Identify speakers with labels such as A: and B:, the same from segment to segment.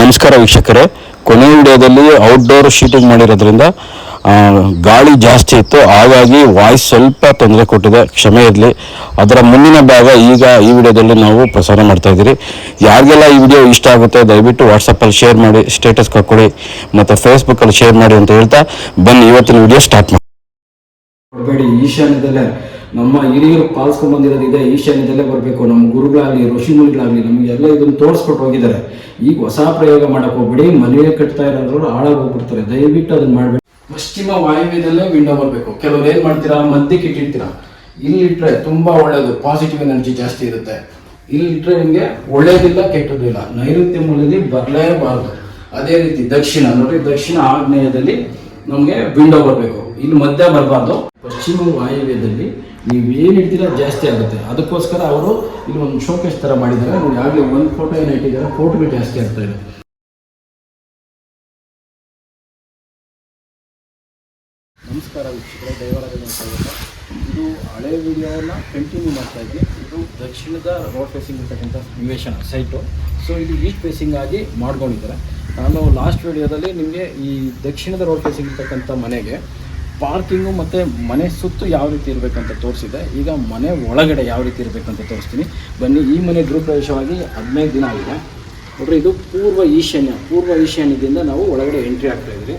A: ನಮಸ್ಕಾರ ವೀಕ್ಷಕರೇ. ಕೊನೆ ವಿಡಿಯೋದಲ್ಲಿ ಔಟ್ಡೋರ್ ಶೂಟಿಂಗ್ ಮಾಡಿರೋದ್ರಿಂದ ಗಾಳಿ ಜಾಸ್ತಿ ಇತ್ತು. ಹಾಗಾಗಿ ವಾಯ್ಸ್ ಸ್ವಲ್ಪ ತೊಂದರೆ ಕೊಟ್ಟಿದೆ. ಕ್ಷಮೆ ಇರಲಿ. ಅದರ ಮುಂದಿನ ಭಾಗ ಈಗ ಈ ವಿಡಿಯೋದಲ್ಲಿ ನಾವು ಪ್ರಸಾರ ಮಾಡ್ತಾ ಇದ್ದೀರಿ. ಯಾರಿಗೆಲ್ಲ ಈ ವಿಡಿಯೋ ಇಷ್ಟ ಆಗುತ್ತೆ, ದಯವಿಟ್ಟು ವಾಟ್ಸಪ್ಪಲ್ಲಿ ಶೇರ್ ಮಾಡಿ ಸ್ಟೇಟಸ್ ಕೊಡಿ, ಮತ್ತು ಫೇಸ್ಬುಕ್ಕಲ್ಲಿ ಶೇರ್ ಮಾಡಿ ಅಂತ ಹೇಳ್ತಾ ಬನ್ನಿ. ಇವತ್ತಿನ ವಿಡಿಯೋ ಸ್ಟಾರ್ಟ್ ಮಾಡಿ
B: ಈಶಾನ್ಯದಲ್ಲೇ ನಮ್ಮ ಹಿರಿಯರು ಪಾಲಿಸ್ಕೊಂಡ್ ಇದೆ, ಈಶಾನ್ಯದಲ್ಲೇ ಬರಬೇಕು. ನಮ್ಮ ಗುರುಗಳಾಗಲಿ ಋಷಿಮುನಿಗಳಾಗಲಿ ನಮಗೆಲ್ಲ ಇದನ್ನು ತೋರಿಸ್ಕೊಟ್ಟು ಹೋಗಿದ್ದಾರೆ. ಈಗ ಹೊಸ ಪ್ರಯೋಗ ಮಾಡಕ್ಕೆ ಹೋಗ್ಬೇಡಿ ಮನೆಯೇ ಕಟ್ತಾ ಇರೋರು ಹಾಳಾಗಿ ಹೋಗ್ಬಿಡ್ತಾರೆ. ದಯವಿಟ್ಟು ಅದನ್ನ ಮಾಡಬೇಡಿ. ಪಶ್ಚಿಮ ವಾಯುವ್ಯದಲ್ಲೇ ವಿಂಡೋ ಬರಬೇಕು. ಕೆಲವ್ರು ಏನು ಮಾಡ್ತೀರಾ? ಮಧ್ಯಕ್ಕೆ ಇಟ್ಟಿರ್ತೀರಾ? ಇಲ್ಲಿ ಇಟ್ರೆ ತುಂಬಾ ಒಳ್ಳೇದು. ಪಾಸಿಟಿವ್ ಎನರ್ಜಿ ಜಾಸ್ತಿ ಇರುತ್ತೆ. ಇಲ್ಲಿ ಇಟ್ರೆ ನಿಮಗೆ ಒಳ್ಳೇದಿಲ್ಲ ಕೆಟ್ಟದಿಲ್ಲ ನೈಋತ್ಯ ಮೂಲದಲ್ಲಿ ಬರಲೇಬಾರದು. ಅದೇ ರೀತಿ ದಕ್ಷಿಣ, ನೋಡಿ ದಕ್ಷಿಣ ಆಗ್ನೇಯದಲ್ಲಿ ನಮಗೆ ವಿಂಡೋ ಬರಬೇಕು. ಇಲ್ಲಿ ಮಧ್ಯ ಬರಬಾರ್ದು. ಪಶ್ಚಿಮ ವಾಯುವ್ಯದಲ್ಲಿ ನೀವು ಏನು ಇಡ್ತೀರಾ ಜಾಸ್ತಿ ಆಗುತ್ತೆ. ಅದಕ್ಕೋಸ್ಕರ ಅವರು ಇಲ್ಲಿ ಒಂದು ಶೋಕೇಶ್ ಥರ ಮಾಡಿದ್ದಾರೆ. ನೋಡಿ, ಆಗಲೇ ಒಂದು ಫೋಟೋ ಏನು ಇಟ್ಟಿದ್ದಾರೆ. ಫೋಟೋಗಳು ಜಾಸ್ತಿ ಆಗ್ತಾ ಇದೆ. ನಮಸ್ಕಾರ ವೀಕ್ಷಕರೇ ಸ್ವಾಗತ ಇದು. ಹಳೆ ವಿಡಿಯೋನ ಕಂಟಿನ್ಯೂ ಮಾಡ್ತಾ ಇದ್ವಿ ಇದು ದಕ್ಷಿಣದ ರೋಡ್ ಫೇಸಿಂಗ್ ಇರ್ತಕ್ಕಂಥ ನಿವೇಶನ ಸೈಟು ಸೊ ಇದು ಈಸ್ಟ್ ಫೇಸಿಂಗ್ ಆಗಿ ಮಾಡ್ಕೊಂಡಿದ್ದಾರೆ. ನಾನು ಲಾಸ್ಟ್ ವಿಡಿಯೋದಲ್ಲಿ ನಿಮಗೆ ಈ ದಕ್ಷಿಣದ ರೋಡ್ ಫೇಸಿಂಗ್ ಇರ್ತಕ್ಕಂಥ ಮನೆಗೆ ಪಾರ್ಕಿಂಗು ಮತ್ತು ಮನೆ ಸುತ್ತು ಯಾವ ರೀತಿ ಇರಬೇಕಂತ ತೋರಿಸಿದೆ. ಈಗ ಮನೆ ಒಳಗಡೆ ಯಾವ ರೀತಿ ಇರಬೇಕಂತ ತೋರಿಸ್ತೀನಿ. ಬನ್ನಿ, ಈ ಮನೆ ಗೃಹಪ್ರವೇಶವಾಗಿ ಹದಿನೈದು ದಿನ ಆಗಿದೆ. ನೋಡ್ರಿ, ಇದು ಪೂರ್ವ ಈಶಾನ್ಯ, ಪೂರ್ವ ಈಶಾನ್ಯದಿಂದ ನಾವು ಒಳಗಡೆ ಎಂಟ್ರಿ ಆಗ್ತಾ ಇದ್ರಿ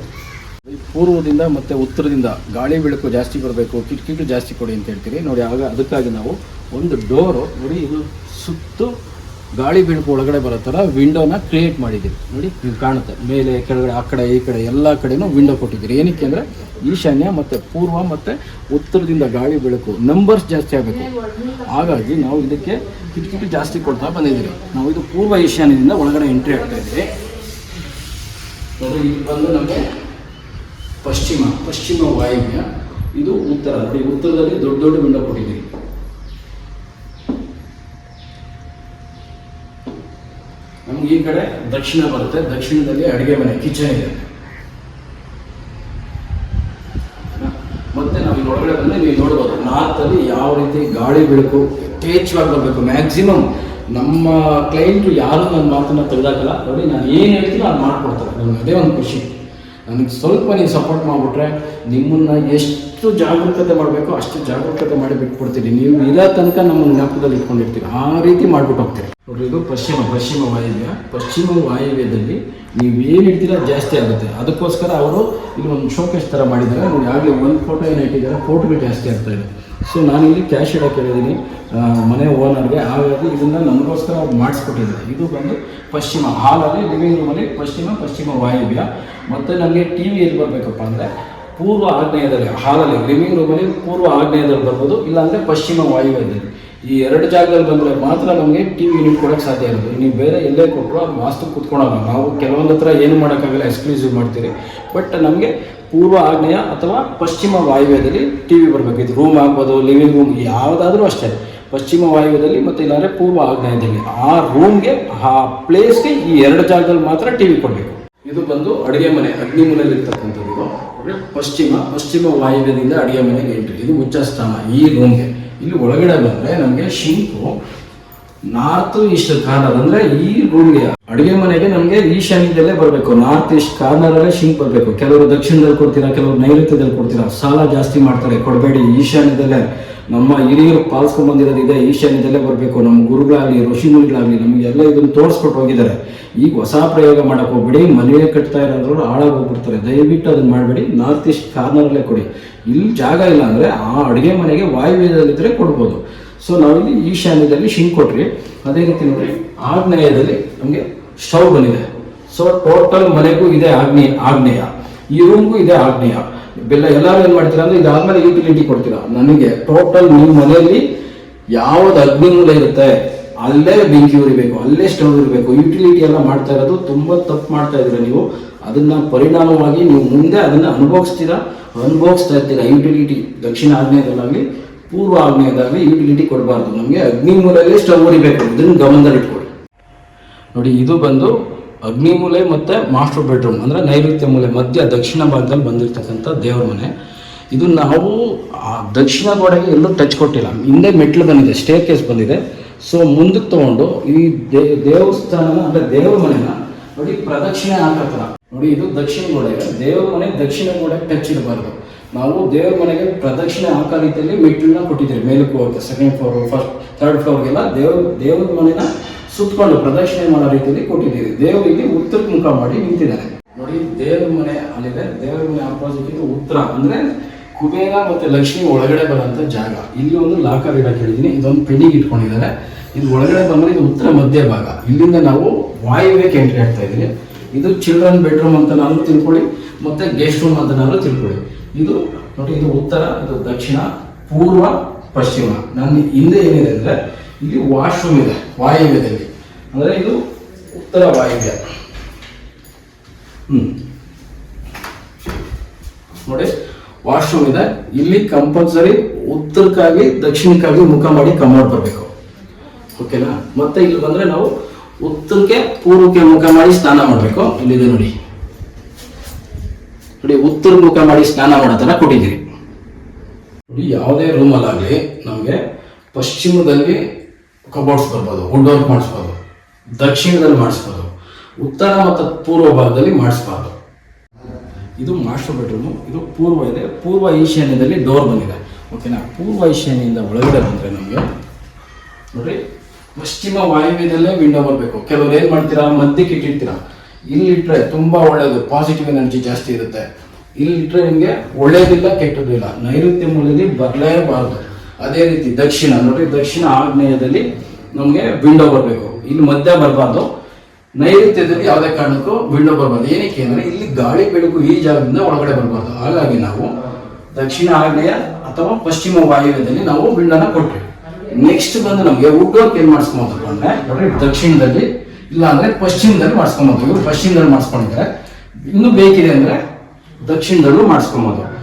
B: ಪೂರ್ವದಿಂದ ಮತ್ತು ಉತ್ತರದಿಂದ ಗಾಳಿ ಬೆಳಕು ಜಾಸ್ತಿ ಬರಬೇಕು, ಕಿಟಕಿಗಳು ಜಾಸ್ತಿ ಕೊಡಿ ಅಂತ ಹೇಳ್ತೀರಿ. ನೋಡಿ, ಆಗ ಅದಕ್ಕಾಗಿ ನಾವು ಒಂದು ಡೋರು, ನೋಡಿ, ಇದು ಸುತ್ತು ಗಾಳಿ ಬೆಳಕು ಒಳಗಡೆ ಬರೋ ಥರ ವಿಂಡೋನ ಕ್ರಿಯೇಟ್ ಮಾಡಿದ್ದೀವಿ ನೋಡಿ ನೀವು ಕಾಣುತ್ತೆ. ಮೇಲೆ, ಕೆಳಗಡೆ, ಆ ಕಡೆ, ಈ ಕಡೆ, ಎಲ್ಲ ಕಡೆನೂ ವಿಂಡೋ ಕೊಟ್ಟಿದ್ದೀರಿ. ಏನಕ್ಕೆ ಅಂದರೆ ಈಶಾನ್ಯ ಮತ್ತು ಪೂರ್ವ ಮತ್ತು ಉತ್ತರದಿಂದ ಗಾಳಿ ಬೆಳಕು ನಂಬರ್ಸ್ ಜಾಸ್ತಿ ಆಗಬೇಕು. ಹಾಗಾಗಿ ನಾವು ಇದಕ್ಕೆ ಕಿಟಕಿಟು ಜಾಸ್ತಿ ಕೊಡ್ತಾ ಬಂದಿದ್ದೀರಿ. ನಾವು ಇದು ಪೂರ್ವ ಈಶಾನ್ಯದಿಂದ ಒಳಗಡೆ ಎಂಟ್ರಿ ಆಗ್ತಾ ಇದ್ದೀವಿ ಬಂದು ನಮಗೆ ಪಶ್ಚಿಮ ಪಶ್ಚಿಮ ವಾಯುವ್ಯ. ಇದು ಉತ್ತರ. ಉತ್ತರದಲ್ಲಿ ದೊಡ್ಡ ದೊಡ್ಡ ವಿಂಡೋ ಕೊಟ್ಟಿದ್ದೀವಿ ನಮ್ಗೆ ಈ ಕಡೆ ದಕ್ಷಿಣ ಬರುತ್ತೆ. ದಕ್ಷಿಣದಲ್ಲಿ ಅಡುಗೆ ಮನೆ ಕಿಚನ್ ಇದೆ. ಮತ್ತೆ ನಾವು ಒಳಗಡೆ ಬಂದ್ರೆ ನೀವು ನೋಡ್ಬೋದು. ನಾರ್ತ್ ಅಲ್ಲಿ ಯಾವ ರೀತಿ ಗಾಳಿ ಬೆಳಕು ಯಥೇಚ್ಛವಾಗಿ ಬರಬೇಕು. ಮ್ಯಾಕ್ಸಿಮಮ್ ನಮ್ಮ ಕ್ಲೈಂಟು ಯಾರು ನನ್ನ ಮಾತನ್ನ ತೆಗೆದಾಕಲ್ಲ, ನೋಡಿ ನಾನು ಏನು ಹೇಳ್ತೀನೋ ಅದು ಮಾಡ್ಕೊಡ್ತಾರೆ. ನನಗೆ ಅದೇ ಒಂದು ಖುಷಿ. ನನಗೆ ಸ್ವಲ್ಪ ನೀವು ಸಪೋರ್ಟ್ ಮಾಡಿಬಿಟ್ರೆ ನಿಮ್ಮನ್ನ ಎಷ್ಟು ಜಾಗರೂಕತೆ ಮಾಡಬೇಕು ಅಷ್ಟು ಜಾಗರೂಕತೆ ಮಾಡಿ ಬಿಟ್ಬಿಡ್ತೀರಿ ನೀವು ಇರೋ ತನಕ ನಮ್ಮ ಜ್ಞಾಪಕದಲ್ಲಿ ಇಟ್ಕೊಂಡಿರ್ತೀರಿ. ಆ ರೀತಿ ಮಾಡ್ಬಿಟ್ಟು ಹೋಗ್ತೀರಿ. ಇದು ಪಶ್ಚಿಮ ಪಶ್ಚಿಮ ವಾಯುವ್ಯ. ಪಶ್ಚಿಮ ವಾಯುವ್ಯದಲ್ಲಿ ನೀವು ಏನು ಇಡ್ತೀರಾ ಜಾಸ್ತಿ ಆಗುತ್ತೆ. ಅದಕ್ಕೋಸ್ಕರ ಅವರು ಇಲ್ಲಿ ಒಂದು ಶೋಕೇಸ್ ಥರ ಮಾಡಿದ್ದಾರೆ. ನೋಡಿ, ಆಗಲೇ ಒಂದು ಫೋಟೋ ಏನು ಇಟ್ಟಿದ್ದಾರೆ ಫೋಟೋಗಳು ಜಾಸ್ತಿ ಆಗ್ತಾ ಇದೆ. ಸೊ ನಾನಿಲ್ಲಿ ಕ್ಯಾಶ್ ಇಡೋಕೆ ಹೇಳಿದ್ದೀನಿ. ಮನೆ ಓನರ್ಗೆ ಹಾಗಾಗಿ ಇದನ್ನು ನಮಗೋಸ್ಕರ ಅವ್ರು ಮಾಡಿಸ್ಕೊಟ್ಟಿದ್ದಾರೆ. ಇದು ಬಂದು ಪಶ್ಚಿಮ ಹಾಲಲ್ಲಿ ಲಿವಿಂಗ್ ರೂಮಲ್ಲಿ ಪಶ್ಚಿಮ ಪಶ್ಚಿಮ ವಾಯುವ್ಯ. ಮತ್ತು ನಮಗೆ ಟಿ ವಿ ಎಲ್ಲಿ ಬರಬೇಕಪ್ಪ ಅಂದರೆ ಪೂರ್ವ ಆಗ್ನೇಯದಲ್ಲಿ, ಹಾಲಲ್ಲಿ ಲಿವಿಂಗ್ ರೂಮಲ್ಲಿ ಪೂರ್ವ ಆಗ್ನೇಯದಲ್ಲಿ ಬರ್ಬೋದು, ಇಲ್ಲಾಂದರೆ ಪಶ್ಚಿಮ ವಾಯುವ್ಯದಲ್ಲಿ. ಈ ಎರಡು ಜಾಗದಲ್ಲಿ ಬಂದರೆ ಮಾತ್ರ ನಮಗೆ ಟಿ ವಿ ಯೂನಿಟ್ ಕೊಡೋಕ್ಕೆ ಸಾಧ್ಯ ಇರೋದು. ನೀವು ಬೇರೆ ಎಲ್ಲೇ ಕೊಟ್ಟರು ಅದು ವಾಸ್ತು ಕೂತ್ಕೊಳಲ್ಲ. ನಾವು ಕೆಲವೊಂದು ಹತ್ರ ಏನು ಮಾಡೋಕ್ಕಾಗಲ್ಲ ಎಕ್ಸ್ಕ್ಲೂಸಿವ್ ಮಾಡ್ತೀರಿ. ಬಟ್ ನಮಗೆ ಪೂರ್ವ ಆಗ್ನೇಯ ಅಥವಾ ಪಶ್ಚಿಮ ವಾಯುವ್ಯದಲ್ಲಿ ಟಿ ವಿ ಬರಬೇಕು. ಇದು ರೂಮ್ ಆಗ್ಬೋದು ಲಿವಿಂಗ್ ರೂಮ್ ಯಾವುದಾದ್ರೂ ಅಷ್ಟೇ. ಪಶ್ಚಿಮ ವಾಯುವ್ಯದಲ್ಲಿ ಮತ್ತು ಇಲ್ಲಾಂದರೆ ಪೂರ್ವ ಆಗ್ನೇಯದಲ್ಲಿ. ಆ ರೂಮ್ಗೆ ಆ ಪ್ಲೇಸ್ಗೆ ಈ ಎರಡು ಜಾಗದಲ್ಲಿ ಮಾತ್ರ ಟಿ ವಿ ಕೊಡಬೇಕು. ಇದು ಬಂದು ಅಡುಗೆ ಮನೆ ಅಗ್ನಿ ಮನೆಯಲ್ಲಿ ಇರ್ತಕ್ಕಂಥದ್ದು ಇದು ಅಂದ್ರೆ ಪಶ್ಚಿಮ ಪಶ್ಚಿಮ ವಾಯುವ್ಯದಿಂದ ಅಡುಗೆ ಮನೆಗೆ ಎಂಟ್ರಿ ಇದು ಉಚ್ಚಸ್ಥಾನ ಈ ರೂಮ್ಗೆ ಇಲ್ಲಿ ಒಳಗಡೆ ಬಂದರೆ ನಮಗೆ ಶಿಂಕು ನಾರ್ತ್ ಈಸ್ಟ್ ಕಾರ್ನರ್ ಅಂದ್ರೆ ಈ ರೂಮ್ಗೆ ಅಡುಗೆ ಮನೆಗೆ ನಮಗೆ ಈಶಾನ್ಯದಲ್ಲೇ ಬರಬೇಕು. ನಾರ್ತ್ ಈಸ್ಟ್ ಕಾರ್ನರಲ್ಲೇ ಶಿಂಕ್ ಬರಬೇಕು. ಕೆಲವರು ದಕ್ಷಿಣದಲ್ಲಿ ಕೊಡ್ತೀರಾ, ಕೆಲವರು ನೈಋತ್ಯದಲ್ಲಿ ಕೊಡ್ತೀರಾ. ಸಾಲ ಜಾಸ್ತಿ ಮಾಡ್ತಾರೆ, ಕೊಡಬೇಡಿ ಈಶಾನ್ಯದಲ್ಲೇ. ನಮ್ಮ ಹಿರಿಯರು ಪಾಲಿಸ್ಕೊಂಡ್ ಬಂದಿರೋದು ಇದೆ, ಈಶಾನ್ಯದಲ್ಲೇ ಬರಬೇಕು. ನಮ್ಮ ಗುರುಗಳಾಗಲಿ ಋಷಿಮುನಿಗಳಾಗಲಿ ನಮಗೆಲ್ಲ ಇದನ್ನು ತೋರಿಸ್ಕೊಟ್ಟು ಹೋಗಿದ್ದಾರೆ. ಈಗ ಹೊಸ ಪ್ರಯೋಗ ಮಾಡೋಕ್ಕೆ ಹೋಗ್ಬೇಡಿ ಮನೆಯೇ ಕಟ್ತಾ ಇರೋರು ಹಾಳಾಗಿ ಹೋಗ್ಬಿಡ್ತಾರೆ. ದಯವಿಟ್ಟು ಅದನ್ನು ಮಾಡಬೇಡಿ. ನಾರ್ತ್ ಈಸ್ಟ್ ಕಾರ್ನರಲ್ಲೇ ಕೊಡಿ. ಇಲ್ಲಿ ಜಾಗ ಇಲ್ಲ ಅಂದರೆ ಆ ಅಡುಗೆ ಮನೆಗೆ ವಾಯುವ್ಯದಲ್ಲಿದ್ದರೆ ಕೊಡ್ಬೋದು. ಸೊ ನಾವಿಲ್ಲಿ ಈಶಾನ್ಯದಲ್ಲಿ ಶಿಂಕ್ ಕೊಟ್ರಿ ಅದೇ ರೀತಿ ನೋಡಿ ಆಗ್ನೇಯದಲ್ಲಿ ನಮಗೆ ಸ್ಟವ್ ಬಂದಿದೆ. ಸೊ ಟೋಟಲ್ ಮನೆಗೂ ಇದೆ ಆಗ್ನೇಯ ಆಗ್ನೇಯ. ಈ ರೂಮ್ಗೂ ಇದೆ ಆಗ್ನೇಯ. ಬೆಲ್ಲ ಎಲ್ಲರೂ ಏನು ಮಾಡ್ತೀರಾ ಅಂದ್ರೆ ಇದಾದ್ಮೇಲೆ ಯುಟಿಲಿಟಿ ಕೊಡ್ತೀರಾ. ನನಗೆ ಟೋಟಲ್ ನಿಮ್ಮ ಮನೆಯಲ್ಲಿ ಯಾವ್ದು ಅಗ್ನಿಮೂಲ ಇರುತ್ತೆ, ಅಲ್ಲೇ ಬೆಂಕಿ ಉರಿಬೇಕು, ಅಲ್ಲೇ ಸ್ಟವ್ ಇರಬೇಕು ಯುಟಿಲಿಟಿ ಎಲ್ಲ ಮಾಡ್ತಾ ಇರೋದು ತುಂಬಾ ತಪ್ಪು ಮಾಡ್ತಾ ಇದ್ದೀರಾ ನೀವು. ಅದನ್ನ ಪರಿಣಾಮವಾಗಿ ನೀವು ಮುಂದೆ ಅದನ್ನ ಅನುಭವಿಸ್ತೀರಾ? ಅನುಭವಿಸ್ತಾ ಇರ್ತೀರಾ. ಯುಟಿಲಿಟಿ ದಕ್ಷಿಣ ಆಗ್ನೇಯದಲ್ಲಾಗಲಿ, ಪೂರ್ವ ಆಗ್ನೇಯದಾಗಲಿ ಯುಟಿಲಿಟಿ ಕೊಡಬಾರ್ದು. ನಮಗೆ ಅಗ್ನಿ ಮೂಲಲ್ಲಿ ಸ್ಟವ್ ಉರಿಬೇಕು. ಇದನ್ನು ಗಮನದಲ್ಲಿ ಇಟ್ಕೊಳ್ಳಿ ನೋಡಿ, ಇದು ಬಂದು ಅಗ್ನಿ ಮೂಲೆ ಮತ್ತೆ ಮಾಸ್ಟರ್ ಬೆಡ್ರೂಮ್ ಅಂದ್ರೆ ನೈಋತ್ಯ ಮೂಲೆ ಮಧ್ಯ ದಕ್ಷಿಣ ಭಾಗದಲ್ಲಿ ಬಂದಿರತಕ್ಕಂಥ ದೇವ್ರ ಮನೆ. ಇದು ನಾವು, ಆ ದಕ್ಷಿಣ ಗೋಡೆಗೆ ಎಲ್ಲೂ ಟಚ್ ಕೊಟ್ಟಿಲ್ಲ. ಹಿಂದೆ ಮೆಟ್ಲು ಬಂದಿದೆ ಸ್ಟೇ ಕೇಸ್ ಬಂದಿದೆ. ಸೊ ಮುಂದಕ್ಕೆ ತಗೊಂಡು ಈ ದೇ ದೇವಸ್ಥಾನ ಅಂದ್ರೆ ದೇವ್ರ ಮನೆನ ನೋಡಿ ಪ್ರದಕ್ಷಿಣೆ ಹಾಕತ್ತಲ್ಲ ನೋಡಿ ಇದು ದಕ್ಷಿಣ ಗೋಡೆ ದೇವ್ರ ಮನೆ ದಕ್ಷಿಣ ಗೋಡೆ ಟಚ್ ಇರಬಾರ್ದು. ನಾವು ದೇವ್ರ ಮನೆಗೆ ಪ್ರದಕ್ಷಿಣೆ ಹಾಕೋ ರೀತಿಯಲ್ಲಿ ಮೆಟ್ಲನ್ನ ಕೊಟ್ಟಿದ್ದೀವಿ. ಮೇಲಕ್ಕೆ ಹೋಗುತ್ತೆ ಸೆಕೆಂಡ್ ಫ್ಲೋರ್ ಫಸ್ಟ್ ಥರ್ಡ್ ಫ್ಲೋರ್ಗೆಲ್ಲ ದೇವ್ರ ದೇವ್ರ ಮನೆನ ಸುತ್ತಕೊಂಡು ಪ್ರದಕ್ಷಿಣೆ ಮಾಡೋ ರೀತಿಯಲ್ಲಿ ಕೊಟ್ಟಿದ್ದೀರಿ. ದೇವರಿಗೆ ಇಲ್ಲಿ ಉತ್ತರಕ್ಕೆ ಮುಖ ಮಾಡಿ ನಿಂತಿದ್ದಾರೆ. ನೋಡಿ, ದೇವರ ಮನೆ ಅಲ್ಲಿದೆ. ದೇವರ ಮನೆ ಅಪೋಸಿಟ್ ಇದು ಉತ್ತರ. ಅಂದ್ರೆ ಕುಬೇರ ಮತ್ತೆ ಲಕ್ಷ್ಮಿ ಒಳಗಡೆ ಬರೋಂಥ ಜಾಗ. ಇಲ್ಲಿ ಒಂದು ಲಾಕರ್ ಇಡಕ್ಕೆ ಹೇಳಿದ್ದೀನಿ ಇದೊಂದು ಪೆಂಡಿಂಗ್ ಇಟ್ಕೊಂಡಿದ್ದಾರೆ. ಇದು ಒಳಗಡೆ ಬಂದ್ರೆ ಇದು ಉತ್ತರ ಮಧ್ಯ ಭಾಗ. ಇಲ್ಲಿಂದ ನಾವು ವಾಯುವ್ಯಕ್ಕೆ ಎಂಟ್ರಿ ಆಗ್ತಾ ಇದ್ದೀವಿ ಇದು ಚಿಲ್ಡ್ರನ್ ಬೆಡ್ರೂಮ್ ಅಂತ ನಾನು ತಿಳ್ಕೊಳ್ಳಿ. ಮತ್ತೆ ಗೆಸ್ಟ್ ರೂಮ್ ಅಂತ ನಾನು ತಿಳ್ಕೊಳ್ಳಿ. ಇದು ನೋಡಿ, ಇದು ಉತ್ತರ, ಇದು ದಕ್ಷಿಣ, ಪೂರ್ವ, ಪಶ್ಚಿಮ. ನನ್ನ ಹಿಂದೆ ಏನಿದೆ ಅಂದ್ರೆ ಇಲ್ಲಿ ವಾಶ್ರೂಮ್ ಇದೆ. ವಾಯುವ್ಯದಲ್ಲಿ. ಅಂದ್ರೆ ಇದು ಉತ್ತರ ವಾಯುವ್ಯ. ಹ್ಞೂ ನೋಡಿ ವಾಶ್ರೂಮ್ ಇದೆ. ಇಲ್ಲಿ ಕಂಪಲ್ಸರಿ ಉತ್ತರಕ್ಕಾಗಿ, ದಕ್ಷಿಣಕ್ಕಾಗಿ ಮುಖ ಮಾಡಿ ಕಮೋಡ್ ಬರಬೇಕು. ಓಕೆನಾ? ಮತ್ತೆ ಇಲ್ಲಿ ಬಂದ್ರೆ ನಾವು ಉತ್ತರಕ್ಕೆ ಪೂರ್ವಕ್ಕೆ ಮುಖ ಮಾಡಿ ಸ್ನಾನ ಮಾಡಬೇಕು. ಇಲ್ಲಿದೆ ನೋಡಿ. ನೋಡಿ, ಉತ್ತರ ಮುಖ ಮಾಡಿ ಸ್ನಾನ ಮಾಡೋ ಥರ ಕೊಟ್ಟಿದ್ದೀರಿ. ನೋಡಿ, ಯಾವುದೇ ರೂಮಲ್ಲಾಗಲಿ ನಮಗೆ ಪಶ್ಚಿಮದಲ್ಲಿ ಕಬೋರ್ಡ್ಸ್ ಬರ್ಬೋದು ವುಡ್ ವರ್ಕ್ ಮಾಡಿಸ್ಬೋದು ದಕ್ಷಿಣದಲ್ಲಿ ಮಾಡಿಸ್ಬಾರ್ದು. ಉತ್ತರ ಮತ್ತು ಪೂರ್ವ ಭಾಗದಲ್ಲಿ ಮಾಡಿಸ್ಬಾರ್ದು. ಇದು ಮಾಸ್ಟರ್ ಬೆಡ್ರೂಮು ಇದು ಪೂರ್ವ ಇದೆ. ಪೂರ್ವ ಈಶಾನ್ಯದಲ್ಲಿ ಡೋರ್ ಬಂದಿದೆ. ಓಕೆನಾ ಪೂರ್ವ ಈಶಾನ್ಯದಿಂದ ಒಳಗಡೆ ಬಂದರೆ ನಮಗೆ ನೋಡ್ರಿ ಪಶ್ಚಿಮ ವಾಯುವ್ಯದಲ್ಲೇ ವಿಂಡೋ ಬರಬೇಕು. ಕೆಲವರು ಏನು ಮಾಡ್ತೀರಾ? ಮಧ್ಯಕ್ಕೆ ಇಟ್ಟಿರ್ತೀರಾ? ಇಲ್ಲಿಟ್ಟರೆ ತುಂಬ ಒಳ್ಳೆಯದು ಪಾಸಿಟಿವ್ ಎನರ್ಜಿ ಜಾಸ್ತಿ ಇರುತ್ತೆ. ಇಲ್ಲಿಟ್ಟರೆ ನಿಮಗೆ ಒಳ್ಳೇದಿಲ್ಲ ಇಲ್ಲ. ನೈಋತ್ಯ ಮೂಲದಲ್ಲಿ ಬರಲೇಬಾರದು. ಅದೇ ರೀತಿ ದಕ್ಷಿಣ, ನೋಡಿ ದಕ್ಷಿಣ ಆಗ್ನೇಯದಲ್ಲಿ ನಮಗೆ ವಿಂಡೋ ಬರಬೇಕು. ಇಲ್ಲಿ ಮಧ್ಯ ಬರಬಾರ್ದು. ನೈಋತ್ಯದಲ್ಲಿ ಯಾವುದೇ ಕಾರಣಕ್ಕೂ ವಿಂಡೋ ಬರಬಾರ್ದು. ಏನಕ್ಕೆ ಅಂದರೆ ಇಲ್ಲಿ ಗಾಳಿ, ಬೆಳಕು ಈ ಜಾಗದಿಂದ ಒಳಗಡೆ ಬರಬಾರ್ದು. ಹಾಗಾಗಿ ನಾವು ದಕ್ಷಿಣ ಆಗ್ನೇಯ ಅಥವಾ ಪಶ್ಚಿಮ ವಾಯುವ್ಯದಲ್ಲಿ ನಾವು ವಿಂಡೋನ ಕೊಟ್ವಿ. ನೆಕ್ಸ್ಟ್ ಬಂದು ನಮಗೆ ವುಡ್ ಏನು ಅಂದ್ರೆ ದಕ್ಷಿಣದಲ್ಲಿ ಇಲ್ಲ ಅಂದ್ರೆ ಪಶ್ಚಿಮದಲ್ಲಿ ಮಾಡಿಸ್ಕೊಂಬೋದು ಇವರು ಪಶ್ಚಿಮದಲ್ಲಿ ಮಾಡಿಸ್ಕೊಂಡಿದ್ದಾರೆ. ಇನ್ನೂ ಬೇಕಿದೆ ಅಂದ್ರೆ ದಕ್ಷಿಣದಲ್ಲೂ ಮಾಡಿಸ್ಕೊಬೋದು